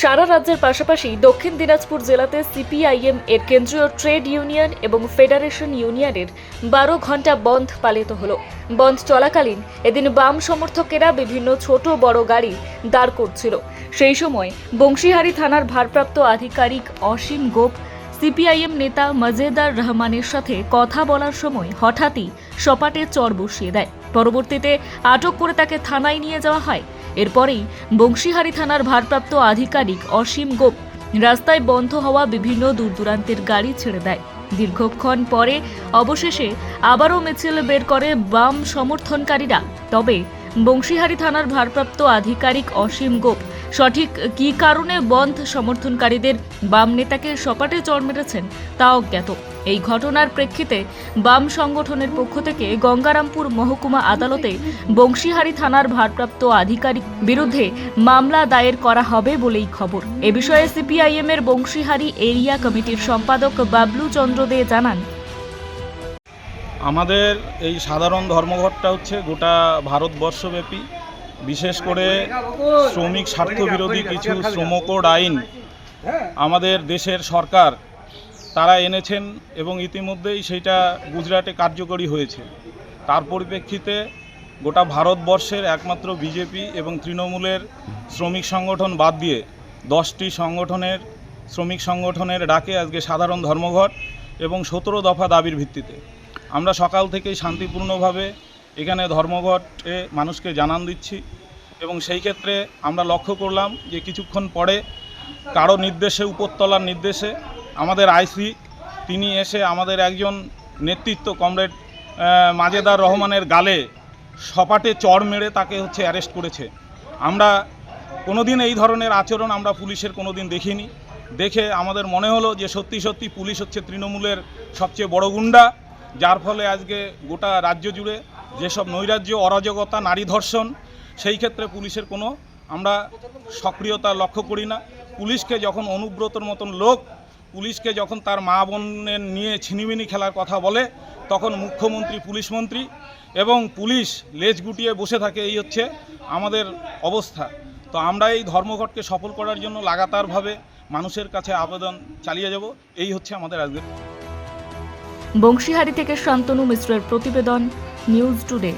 সারা রাজ্যের পাশাপাশি দক্ষিণ দিনাজপুর জেলাতে সিপিআইএম এর কেন্দ্রীয় ট্রেড ইউনিয়ন এবং ফেডারেশন ইউনিয়নের বারো ঘণ্টা বন্ধ পালিত হলো। বন্ধ চলাকালীন এদিন বাম সমর্থকেরা বিভিন্ন ছোট বড় গাড়ি দাঁড় করছিল। সেই সময় বংশীহারি থানার ভারপ্রাপ্ত আধিকারিক অসীম গোপ, সিপিআইএম নেতা মজেদার রহমানের সাথে কথা বলার সময় হঠাৎই সপাটে চর বসিয়ে দেয়। পরবর্তীতে আটক করে তাকে থানায় নিয়ে যাওয়া হয়। এরপরেই বংশীহারি থানার ভারপ্রাপ্ত আধিকারিক অসীম গোপ রাস্তায় বন্ধ হওয়া বিভিন্ন দূরদূরান্তের গাড়ি ছেড়ে দেয়। দীর্ঘক্ষণ পরে অবশেষে আবারও মিছিল বের করে বাম সমর্থনকারীরা। তবে বংশীহারি থানার ভারপ্রাপ্ত আধিকারিক অসীম গোপ সঠিক কী কারণে বন্ধ সমর্থনকারীদের বাম নেতাকে সপাটে চড় মেরেছেন তা অজ্ঞাত এই ঘটনার প্রেক্ষিতে বাম সংগঠনের পক্ষ থেকে গঙ্গারামপুর মহকুমা আদালতে বংশীহারি থানার ভারপ্রাপ্ত আধিকারিক বিরুদ্ধে মামলা দায়ের করা হবে বলেই খবর। এ বিষয়ে সিপিআইএম এর বংশীহারি এরিয়া কমিটির সম্পাদক বাবলু চন্দ্র দে জানান। আমাদের এই সাধারণ ধর্মঘটটা হচ্ছে গোটা ভারতবর্ষব্যাপী। বিশেষ করে শ্রমিক স্বার্থবিরোধী কিছু শ্রমকোড আইন আমাদের দেশের সরকার তারা এনেছেন এবং ইতিমধ্যেই সেইটা গুজরাটে কার্যকরী হয়েছে। তার পরিপ্রেক্ষিতে গোটা ভারতবর্ষের একমাত্র বিজেপি এবং তৃণমূলের শ্রমিক সংগঠন বাদ দিয়ে দশটি সংগঠনের শ্রমিক সংগঠনের ডাকে আজকে সাধারণ ধর্মঘট এবং সতেরো দফা দাবির ভিত্তিতে। আমরা সকাল থেকেই শান্তিপূর্ণভাবে এখানে ধর্মঘটে মানুষকে জানান দিচ্ছি এবং সেই ক্ষেত্রে আমরা লক্ষ্য করলাম যে কিছুক্ষণ পরে কারও নির্দেশে, উপরতলার নির্দেশে আমাদের আইসি, তিনি এসে আমাদের একজন নেতৃত্ব কমরেড মাজেদার রহমানের গালে সপাটে চড় মেরে তাকে হচ্ছে অ্যারেস্ট করেছে। আমরা কোনোদিন এই ধরনের আচরণ আমরা পুলিশের কোনোদিন দেখিনি। দেখে আমাদের মনে হলো যে সত্যি সত্যি পুলিশ হচ্ছে তৃণমূলের সবচেয়ে বড় গুন্ডা, যার ফলে আজকে গোটা রাজ্য জুড়ে যেসব নৈরাজ্য, অরাজকতা, নারী ধর্ষণ, সেই ক্ষেত্রে পুলিশের কোনো আমরা সক্রিয়তা লক্ষ্য করি না। পুলিশকে যখন অনুব্রতর মতন লোক, পুলিশকে যখন তার মা বোনের নিয়ে ছিনিমিনি খেলার কথা বলে, তখন মুখ্যমন্ত্রী, পুলিশ মন্ত্রী এবং পুলিশ লেজ গুটিয়ে বসে থাকে, এই হচ্ছে আমাদের অবস্থা। তো আমরা এই ধর্মঘটকে সফল করার জন্য লাগাতারভাবে মানুষের কাছে আবেদন চালিয়ে যাব, এই হচ্ছে আমাদের আজকে বংশীহারি থেকে শান্তনু মিশ্রের প্রতিবেদন নিউজ টুডে।